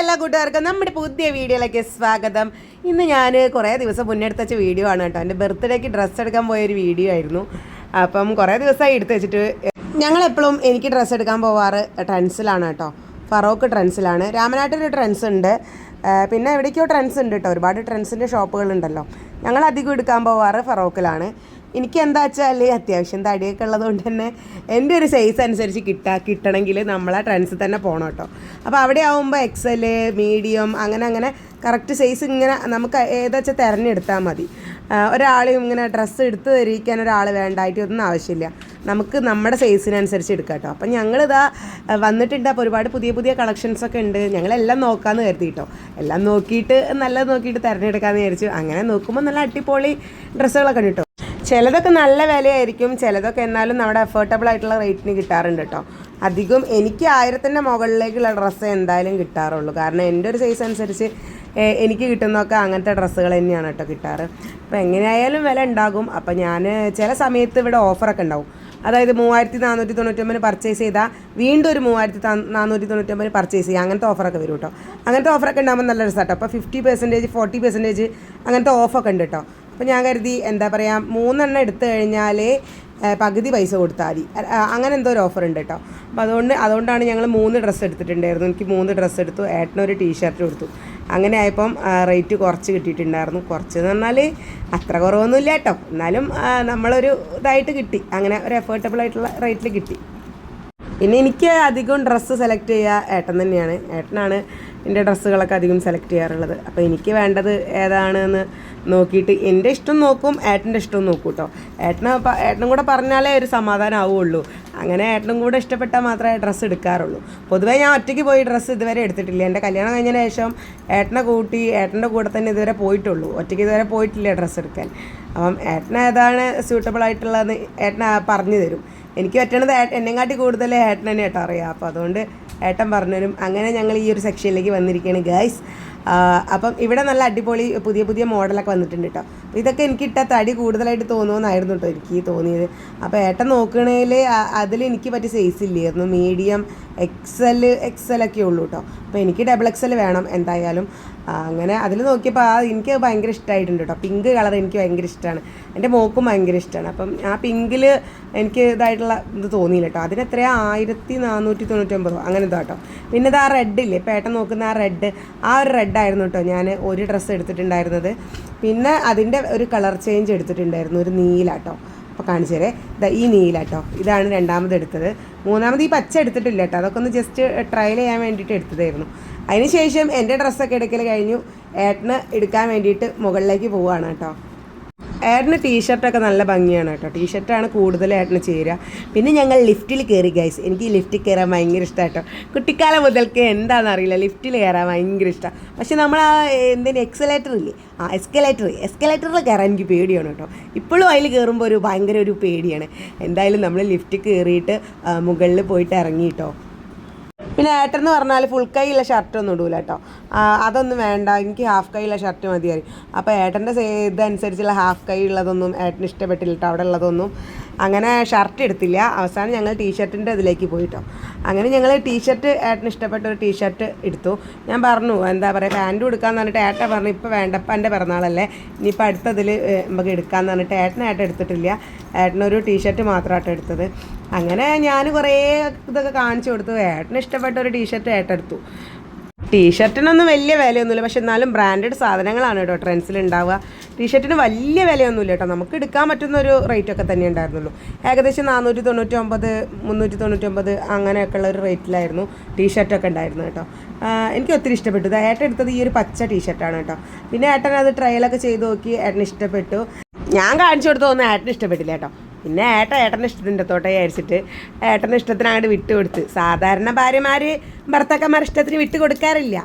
എല്ലാ കൂട്ടുകാർക്കും നമ്മുടെ പുതിയ വീഡിയോയിലേക്ക് സ്വാഗതം. ഇന്ന് ഞാൻ കുറേ ദിവസം മുന്നേ എടുത്ത് വെച്ച വീഡിയോ ആണ് കേട്ടോ. എന്റെ ബർത്ത്ഡേക്ക് ഡ്രസ്സ് എടുക്കാൻ പോയൊരു വീഡിയോ ആയിരുന്നു. അപ്പം കുറേ ദിവസമായി എടുത്ത് വെച്ചിട്ട് ഞങ്ങളെപ്പോഴും എനിക്ക് ഡ്രസ്സ് എടുക്കാൻ പോവാറ് ട്രെൻസിലാണ് കേട്ടോ. ഫറോക്ക് ട്രെൻസിലാണ് രാമനാട്ടൊരു ട്രെൻസ് ഉണ്ട്. പിന്നെ എവിടേക്കോ ട്രെൻസ് ഉണ്ട് കേട്ടോ. ഒരുപാട് ട്രെൻസിന്റെ ഷോപ്പുകളുണ്ടല്ലോ ഞങ്ങൾ അധികം എടുക്കാൻ പോവാറ് ഫറോക്കിലാണ്. എനിക്ക് എന്താ വെച്ചാൽ അത്യാവശ്യം തടിയൊക്കെ ഉള്ളതുകൊണ്ട് തന്നെ എന്റെ ഒരു സൈസ് അനുസരിച്ച് കിട്ടാ കിട്ടണമെങ്കിൽ നമ്മൾ ആ ട്രെൻഡ്സിൽ തന്നെ പോകണം കേട്ടോ. അപ്പോൾ അവിടെ ആവുമ്പോൾ എക്സൽ മീഡിയം അങ്ങനെ അങ്ങനെ കറക്റ്റ് സൈസ് ഇങ്ങനെ നമുക്ക് ഏതാ വെച്ചാൽ തിരഞ്ഞെടുത്താൽ മതി ഒരാൾ ഇങ്ങനെ ഡ്രസ്സ് എടുത്ത് തരിക്കാൻ ഒരാൾ വേണ്ടായിട്ട് ഒന്നും ആവശ്യമില്ല. നമുക്ക് നമ്മുടെ സൈസിനനുസരിച്ച് എടുക്കാം കേട്ടോ. അപ്പം ഞങ്ങളിതാ വന്നിട്ടുണ്ട്. അപ്പോൾ ഒരുപാട് പുതിയ പുതിയ കളക്ഷൻസ് ഒക്കെ ഉണ്ട്. ഞങ്ങളെല്ലാം നോക്കാമെന്ന് കരുതി കേട്ടോ. എല്ലാം നോക്കിയിട്ട് നല്ലത് നോക്കിയിട്ട് തിരഞ്ഞെടുക്കാമെന്ന് വിചാരിച്ചു. അങ്ങനെ നോക്കുമ്പോൾ നല്ല അടിപൊളി ഡ്രസ്സുകളൊക്കെ ഉണ്ട് കേട്ടോ. ചിലതൊക്കെ നല്ല വിലയായിരിക്കും ചിലതൊക്കെ എന്നാലും നമ്മുടെ അഫോർഡബിൾ ആയിട്ടുള്ള റേറ്റിന് കിട്ടാറുണ്ട് കേട്ടോ അധികം എനിക്ക് ആയിരത്തിന്റെ മുകളിലേക്കുള്ള ഡ്രസ്സ് എന്തായാലും കിട്ടാറുള്ളൂ. കാരണം എന്റെ ഒരു സൈസ് അനുസരിച്ച് എനിക്ക് കിട്ടുന്നതൊക്കെ അങ്ങനത്തെ ഡ്രസ്സുകൾ തന്നെയാണ് കേട്ടോ കിട്ടാറ്. അപ്പോൾ എങ്ങനെയായാലും വില ഉണ്ടാകും. അപ്പോൾ ഞാൻ ചില സമയത്ത് ഇവിടെ ഓഫറൊക്കെ ഉണ്ടാവും. അതായത് മൂവായിരത്തി നാനൂറ്റി തൊണ്ണൂറ്റൊമ്പതിന് പർച്ചേസ് ചെയ്താൽ വീണ്ടും ഒരു മൂവായിരത്തി നാനൂറ്റി തൊണ്ണൂറ്റൊമ്പതിന് പർച്ചേസ് ചെയ്യുക അങ്ങനത്തെ ഓഫറൊക്കെ വരും കേട്ടോ അങ്ങനത്തെ ഓഫറൊക്കെ ഉണ്ടാകുമ്പോൾ നല്ല രസമാട്ടോ അപ്പോൾ ഫിഫ്റ്റി പെർസെന്റേജ് ഫോർട്ടി പെർസെന്റേജ് അങ്ങനത്തെ ഓഫൊക്കെ ഉണ്ട് കേട്ടോ അപ്പോൾ ഞാൻ കരുതി എന്താ പറയുക മൂന്നെണ്ണം എടുത്തു കഴിഞ്ഞാൽ പകുതി പൈസ കൊടുത്താൽ മതി. അങ്ങനെ എന്തോ ഒരു ഓഫർ ഉണ്ട് കേട്ടോ അപ്പോൾ അതുകൊണ്ട് അതുകൊണ്ടാണ് ഞങ്ങൾ മൂന്ന് ഡ്രസ്സ് എടുത്തിട്ടുണ്ടായിരുന്നു എനിക്ക് മൂന്ന് ഡ്രസ്സ് എടുത്തു. ഏട്ടനൊരു ടീഷർട്ട് കൊടുത്തു. അങ്ങനെ ആയപ്പം റേറ്റ് കുറച്ച് കിട്ടിയിട്ടുണ്ടായിരുന്നു. കുറച്ച് എന്ന് പറഞ്ഞാൽ അത്ര കുറവൊന്നുമില്ല കേട്ടോ എന്നാലും നമ്മളൊരു ഇതായിട്ട് കിട്ടി. അങ്ങനെ ഒരു എഫേർട്ടബിൾ ആയിട്ടുള്ള റേറ്റിൽ കിട്ടി. പിന്നെ എനിക്ക് അധികം ഡ്രസ്സ് സെലക്ട് ചെയ്യുക ഏട്ടൻ തന്നെയാണ്. ഏട്ടനാണ് എന്റെ ഡ്രസ്സുകളൊക്കെ അധികം സെലക്ട് ചെയ്യാറുള്ളത്. അപ്പോൾ എനിക്ക് വേണ്ടത് ഏതാണെന്ന് നോക്കിയിട്ട് എന്റെ ഇഷ്ടം നോക്കും ഏട്ടന്റെ ഇഷ്ടം നോക്കും കേട്ടോ ഏട്ടനെ ഏട്ടനും കൂടെ പറഞ്ഞാലേ ഒരു സമാധാനം ആവുള്ളൂ അങ്ങനെ ഏട്ടനും കൂടെ ഇഷ്ടപ്പെട്ടാൽ മാത്രമേ ഡ്രസ്സ് എടുക്കാറുള്ളൂ. പൊതുവേ ഞാൻ ഒറ്റയ്ക്ക് പോയി ഡ്രസ്സ് ഇതുവരെ എടുത്തിട്ടില്ല. എന്റെ കല്യാണം കഴിഞ്ഞതിന് ശേഷം ഏട്ടനെ കൂട്ടി ഏട്ടന്റെ കൂടെ തന്നെ ഇതുവരെ പോയിട്ടുള്ളൂ. ഒറ്റയ്ക്ക് ഇതുവരെ പോയിട്ടില്ല ഡ്രസ്സ് എടുക്കാൻ. അപ്പം ഏട്ടന ഏതാണ് സ്യൂട്ടബിൾ ആയിട്ടുള്ളതെന്ന് ഏട്ടന പറഞ്ഞു തരും. എനിക്ക് പറ്റണത് ഏട്ട എന്നെക്കാട്ടി കൂടുതൽ ഏട്ടൻ തന്നെ കേട്ടോ അറിയാം. അപ്പോൾ അതുകൊണ്ട് ഏട്ടൻ പറഞ്ഞുതരും. അങ്ങനെ ഞങ്ങൾ ഈ ഒരു സെക്ഷനിലേക്ക് വന്നിരിക്കുകയാണ് ഗൈസ് അപ്പം ഇവിടെ നല്ല അടിപൊളി പുതിയ പുതിയ മോഡലൊക്കെ വന്നിട്ടുണ്ട് കേട്ടോ. അപ്പോൾ ഇതൊക്കെ എനിക്ക് ഇട്ട തടി കൂടുതലായിട്ട് തോന്നുമെന്നായിരുന്നു കേട്ടോ എനിക്ക് തോന്നിയത്. അപ്പോൾ ഏട്ടൻ നോക്കണേൽ അതിൽ എനിക്ക് പറ്റിയ സൈസ് ഇല്ലായിരുന്നു. മീഡിയം എക്സൽ എക്സൽ ഒക്കെ ഉള്ളൂ കേട്ടോ. അപ്പോൾ എനിക്ക് ഡബിൾ എക്സൽ വേണം എന്തായാലും. അങ്ങനെ അതിൽ നോക്കിയപ്പോൾ ആ എനിക്ക് ഭയങ്കര ഇഷ്ടമായിട്ടുണ്ട് കേട്ടോ പിങ്ക് കളർ എനിക്ക് ഭയങ്കര ഇഷ്ടമാണ് എന്റെ മോക്കും ഭയങ്കര ഇഷ്ടമാണ് അപ്പം ആ പിങ്കിൽ എനിക്ക് ഇതായിട്ടുള്ള ഇത് തോന്നിയില്ല കേട്ടോ അതിന് എത്രയാ? ആയിരത്തി നാനൂറ്റി തൊണ്ണൂറ്റൊമ്പതോ? അങ്ങനെ ഇതാ കേട്ടോ പിന്നെ ഇത് ആ റെഡ് ഇല്ലേ? പേട്ടൻ നോക്കുന്ന ആ റെഡ് ആ ഒരു റെഡായിരുന്നു കേട്ടോ ഞാൻ ഒരു ഡ്രസ്സ് എടുത്തിട്ടുണ്ടായിരുന്നത്. പിന്നെ അതിന്റെ ഒരു കളർ ചേഞ്ച് എടുത്തിട്ടുണ്ടായിരുന്നു. ഒരു നീല കേട്ടോ അപ്പോൾ കാണിച്ചു തരേ. ഈ നീല കേട്ടോ ഇതാണ് രണ്ടാമത് എടുത്തത്. മൂന്നാമത് ഈ പച്ച എടുത്തിട്ടില്ല കേട്ടോ അതൊക്കെ ഒന്ന് ജസ്റ്റ് ട്രയൽ ചെയ്യാൻ വേണ്ടിയിട്ട് എടുത്തതായിരുന്നു. അതിനുശേഷം എന്റെ ഡ്രസ്സൊക്കെ എടുക്കൽ കഴിഞ്ഞു. ഏട്ടന് എടുക്കാൻ വേണ്ടിയിട്ട് മുകളിലേക്ക് പോവുകയാണ് കേട്ടോ ഏട്ടന് ടീഷർട്ടൊക്കെ നല്ല ഭംഗിയാണ് കേട്ടോ. ടീഷർട്ടാണ് കൂടുതൽ ഏട്ടന് ചേരുക. പിന്നെ ഞങ്ങൾ ലിഫ്റ്റിൽ കയറി ഗൈസ് എനിക്ക് ലിഫ്റ്റിൽ കയറാൻ ഭയങ്കര ഇഷ്ടമാണ് കേട്ടോ. കുട്ടിക്കാലം മുതൽക്ക് എന്താണെന്ന് അറിയില്ല. ലിഫ്റ്റിൽ കയറാൻ ഭയങ്കര ഇഷ്ടമാണ് പക്ഷെ നമ്മൾ ആ എന്തിന്? എക്സലേറ്റർ ഇല്ലേ? ആ എസ്കലേറ്റർ എസ്കലേറ്ററിൽ കയറാൻ എനിക്ക് പേടിയാണ് കേട്ടോ. ഇപ്പോഴും അതിൽ കയറുമ്പോൾ ഒരു ഭയങ്കര ഒരു പേടിയാണ്. എന്തായാലും നമ്മൾ ലിഫ്റ്റ് കയറിയിട്ട് മുകളിൽ പോയിട്ട് ഇറങ്ങി കേട്ടോ. പിന്നെ ഏട്ടൻ എന്ന് പറഞ്ഞാൽ ഫുൾ കൈയുള്ള ഷർട്ടൊന്നും ഇടൂല കേട്ടോ. അതൊന്നും വേണ്ട. എനിക്ക് ഹാഫ് കൈയുള്ള ഷർട്ട് മതിയായി അപ്പോൾ ഏട്ടന്റെ ഇതനുസരിച്ചുള്ള ഹാഫ് കൈ ഉള്ളതൊന്നും ഏട്ടന് ഇഷ്ടപ്പെട്ടില്ല കേട്ടോ അവിടെ ഉള്ളതൊന്നും. അങ്ങനെ ഷർട്ട് എടുത്തില്ല. അവസാനം ഞങ്ങൾ ടീഷർട്ടിന്റെ ഇതിലേക്ക് പോയിട്ടോ. അങ്ങനെ ഞങ്ങൾ ടീഷർട്ട് ഏട്ടന് ഇഷ്ടപ്പെട്ട ഒരു ടീഷർട്ട് എടുത്തു. ഞാൻ പറഞ്ഞു എന്താ പറയുക പാന്റും കൊടുക്കാന്ന് പറഞ്ഞിട്ട് ഏട്ടൻ പറഞ്ഞു ഇപ്പോൾ വേണ്ട ഇപ്പം എന്റെ പിറന്നാളല്ലേ. ഇനിയിപ്പോൾ അടുത്തതിൽ നമുക്ക് എടുക്കാമെന്ന് പറഞ്ഞിട്ട് ഏട്ടൻ എടുത്തിട്ടില്ല. ഏട്ടനൊരു ടീഷർട്ട് മാത്രമായിട്ട് എടുത്തത്. അങ്ങനെ ഞാൻ കുറേ ഇതൊക്കെ കാണിച്ചു കൊടുത്തു. ഏട്ടന് ഇഷ്ടപ്പെട്ട ഒരു ടീഷർട്ട് ഏട്ടെടുത്തു ടീഷർട്ടിനൊന്നും വലിയ വിലയൊന്നുമില്ല. പക്ഷെ എന്നാലും ബ്രാൻഡഡ് സാധനങ്ങളാണ് കേട്ടോ ട്രെൻഡ്സിൽ ഉണ്ടാവുക ടീഷർട്ടിന് വലിയ വിലയൊന്നുമില്ല കേട്ടോ. നമുക്ക് എടുക്കാൻ പറ്റുന്ന ഒരു റേറ്റ് ഒക്കെ തന്നെ ഉണ്ടായിരുന്നുള്ളൂ. ഏകദേശം നാനൂറ്റി തൊണ്ണൂറ്റി ഒമ്പത് മുന്നൂറ്റി തൊണ്ണൂറ്റി ഒമ്പത് അങ്ങനെയൊക്കെ ഉള്ള ഒരു റേറ്റിലായിരുന്നു ടീഷർട്ടൊക്കെ ഉണ്ടായിരുന്നു കേട്ടോ എനിക്ക് ഒത്തിരി ഇഷ്ടപ്പെട്ടു. ഏട്ടൻ എടുത്തത് ഈ ഒരു പച്ച ടീഷർട്ടാണ് കേട്ടോ. പിന്നെ ഏട്ടൻ അത് ട്രയലൊക്കെ ചെയ്ത് നോക്കി ഏട്ടന് ഇഷ്ടപ്പെട്ടു. ഞാൻ കാണിച്ചു കൊടുത്തതൊന്നും ഏട്ടന് ഇഷ്ടപ്പെട്ടില്ല കേട്ടോ. പിന്നെ ഏട്ട ഏട്ടന്റെ ഇഷ്ടത്തിന്റെ തോട്ടെ വിചാരിച്ചിട്ട് ഏട്ടന്റെ ഇഷ്ടത്തിന് അങ്ങോട്ട് വിട്ടു കൊടുത്ത്. സാധാരണ ഭാര്യമാർ ഭർത്താക്കന്മാർ ഇഷ്ടത്തിന് വിട്ട് കൊടുക്കാറില്ല.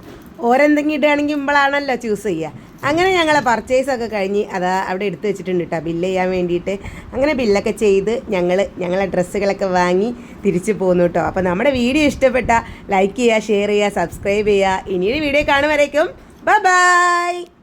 ഓരെന്തെങ്കിലും ഇടുകയാണെങ്കിൽ ഇമ്പളാണല്ലോ ചൂസ് ചെയ്യുക അങ്ങനെ ഞങ്ങളെ പർച്ചേസൊക്കെ കഴിഞ്ഞ് അത് അവിടെ എടുത്തു വെച്ചിട്ടുണ്ട് കേട്ടോ ബില്ല് ചെയ്യാൻ വേണ്ടിയിട്ട്. അങ്ങനെ ബില്ലൊക്കെ ചെയ്ത് ഞങ്ങൾ ഞങ്ങളെ ഡ്രസ്സുകളൊക്കെ വാങ്ങി തിരിച്ചു പോന്നു കേട്ടോ അപ്പോൾ നമ്മുടെ വീഡിയോ ഇഷ്ടപ്പെട്ട ലൈക്ക് ചെയ്യുക ഷെയർ ചെയ്യുക സബ്സ്ക്രൈബ് ചെയ്യുക ഇനിയൊരു വീഡിയോ കാണുമ്പോഴേക്കും ബൈ